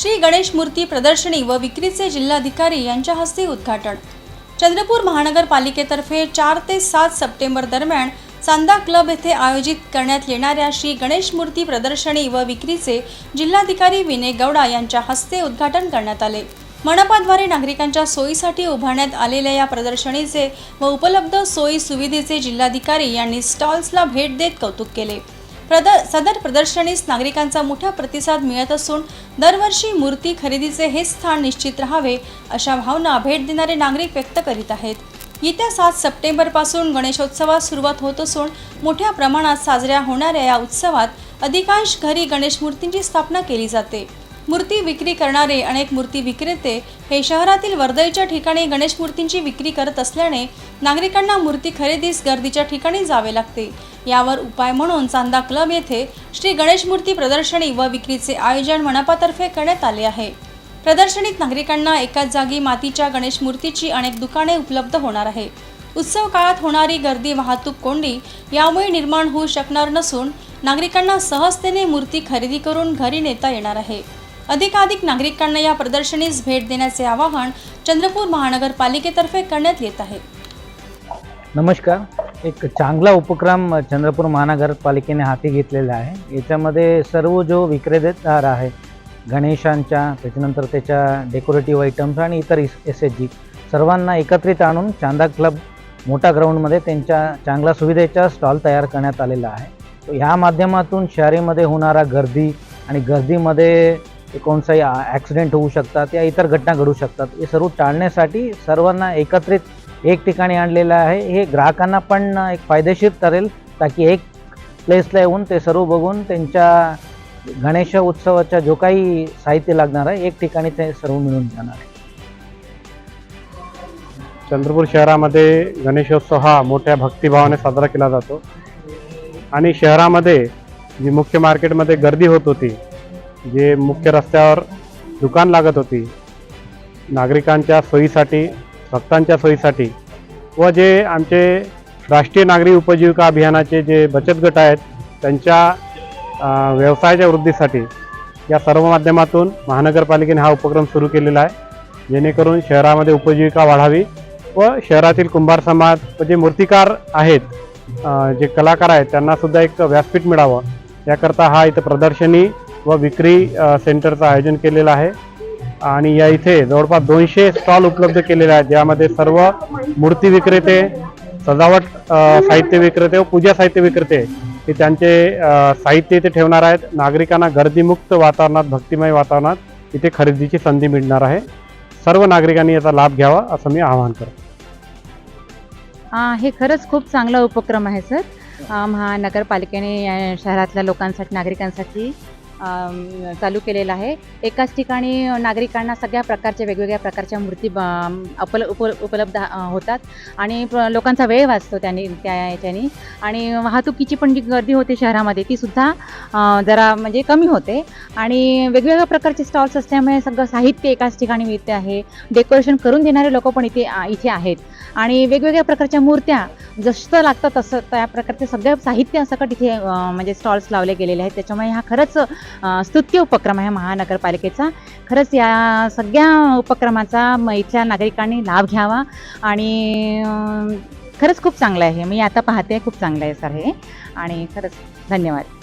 श्री गणेश मूर्ती प्रदर्शनी व विक्रीचे जिल्हाधिकारी यांच्या हस्ते उद्घाटन. चंद्रपूर महानगरपालिकेतर्फे चार ते सात सप्टेंबर दरम्यान चांदा क्लब येथे आयोजित करण्यात येणाऱ्या श्री गणेश मूर्ती प्रदर्शनी व विक्रीचे जिल्हाधिकारी विनय गौडा यांच्या हस्ते उद्घाटन करण्यात आले. मनपाद्वारे नागरिकांच्या सोयीसाठी उभारण्यात आलेल्या या प्रदर्शनीचे व उपलब्ध सोयी सुविधेचे जिल्हाधिकारी यांनी स्टॉल्सला भेट देत कौतुक केले. प्रद सदर प्रदर्शनीस नागरिकांचा मोठा प्रतिसाद मिळत असून दरवर्षी मूर्ती खरेदीचे हे स्थान निश्चित राहावे अशा भावना भेट देणारे नागरिक व्यक्त करीत आहेत. येत्या सात सप्टेंबरपासून गणेशोत्सवास सुरुवात होत असून मोठ्या प्रमाणात साजऱ्या होणाऱ्या या उत्सवात अधिकांश घरी गणेश मूर्तींची स्थापना केली जाते. मूर्ती विक्री करणारे अनेक मूर्ती विक्रेते हे शहरातील वर्दळीच्या ठिकाणी गणेश मूर्तींची विक्री करत असल्याने नागरिकांना मूर्ती खरेदीस गर्दीच्या ठिकाणी जावे लागते. यावर उपाय म्हणून चांदा क्लब येथे श्री गणेश मूर्ती प्रदर्शनी व विक्रीचे आयोजन मनपातर्फे करण्यात आले आहे. प्रदर्शनीत नागरिकांना एकाच जागी मातीच्या गणेश मूर्तीची अनेक दुकाने उपलब्ध होणार आहे. उत्सव काळात होणारी गर्दी वाहतूक कोंडी यामुळे निर्माण होऊ शकणार नसून नागरिकांना सहजतेने मूर्ती खरेदी करून घरी नेता येणार आहे. अधिकाधिक नागरिकांना या प्रदर्शनीस भेट देण्याचे आवाहन चंद्रपूर महानगरपालिकेतर्फे करण्यात येत आहे. नमस्कार. एक चांगला उपक्रम चंद्रपूर महानगरपालिकेने हाती घेतलेला आहे. याच्यामध्ये सर्व जो विक्रेतेदार आहे गणेशांच्या त्याच्यानंतर त्याच्या डेकोरेटिव्ह आयटम्स आणि इतर एस एच जी सर्वांना एकत्रित आणून चांदा क्लब मोठा ग्राउंडमध्ये त्यांच्या चांगल्या सुविधेचा स्टॉल तयार करण्यात आलेला आहे. ह्या माध्यमातून शहरीमध्ये होणारा गर्दी आणि गर्दीमध्ये कोणताही ॲक्सिडेंट होऊ शकतात या इतर घटना घडू शकतात हे सर्व टाळण्यासाठी सर्वांना एकत्रित एक ठिकाणी आणलेलं आहे. हे ग्राहकांना पण एक फायदेशीर ठरेल ताकी एक प्लेसला येऊन ते सर्व बघून त्यांच्या गणेश उत्सवाचा जो काही साहित्य लागणार आहे एक ठिकाणी ते सर्व मिळून जाणार आहे. चंद्रपूर शहरामध्ये गणेशोत्सव हा मोठ्या भक्तिभावाने साजरा केला जातो. आणि शहरामध्ये जी मुख्य मार्केटमध्ये गर्दी होत होती जे मुख्य रस्त्यावर दुकान लागत होती नागरिकांच्या सोयीसाठी भक्तांच्या सोयीसाठी व जे आमचे राष्ट्रीय नागरी उपजीविका अभियानाचे जे बचत गट आहेत त्यांच्या व्यवसायाच्या वृद्धीसाठी या सर्व माध्यमातून महानगरपालिकेने हा उपक्रम सुरू केलेला आहे. जेणेकरून शहरामध्ये उपजीविका वाढावी व शहरातील कुंभार समाज व जे मूर्तिकार आहेत जे कलाकार आहेत त्यांनासुद्धा एक व्यासपीठ मिळावं. याकरता हा इथं प्रदर्शनी व विक्री सेंटरचं आयोजन केलेलं आहे. आणि या इथे जवळपास दोनशे स्टॉल उपलब्ध केलेले आहेत. ज्यामध्ये सर्व मूर्ती विक्रेते सजावट साहित्य विक्रेते व पूजा साहित्य विक्रेते हे त्यांचे साहित्य इथे ठेवणार आहेत. नागरिकांना गर्दीमुक्त वातावरणात भक्तिमय वातावरणात इथे खरेदीची संधी मिळणार आहे. सर्व नागरिकांनी याचा लाभ घ्यावा असं मी आवाहन करतो. हे खरंच खूप चांगला उपक्रम आहे सर. महानगरपालिकेने या शहरातल्या लोकांसाठी नागरिकांसाठी चालू केलेलं आहे. एकाच ठिकाणी नागरिकांना सगळ्या प्रकारच्या वेगवेगळ्या प्रकारच्या मूर्ती ब- उप उपलब्ध होतात. आणि लोकांचा वेळ वाचतो त्यांनी त्या याच्यानी. आणि वाहतुकीची पण जी गर्दी होते शहरामध्ये ती सुद्धा जरा म्हणजे कमी होते. आणि वेगवेगळ्या प्रकारचे स्टॉल्स असल्यामुळे सगळं साहित्य एकाच ठिकाणी मिळते आहे. डेकोरेशन करून देणारे लोक पण इथे इथे आहेत. आणि वेगवेगळ्या प्रकारच्या मूर्त्या जसं लागतं तसं त्या प्रकारचे सगळं साहित्य सकट इथे म्हणजे स्टॉल्स लावले गेलेले आहेत. त्याच्यामुळे हा खरंच स्तुत्य उपक्रम आहे महानगरपालिकेचा. खरंच या सगळ्या उपक्रमाचा म इथल्या नागरिकांनी लाभ घ्यावा आणि खरंच खूप चांगलं आहे. मी आता पाहते खूप चांगलं आहे सर हे. आणि खरंच धन्यवाद.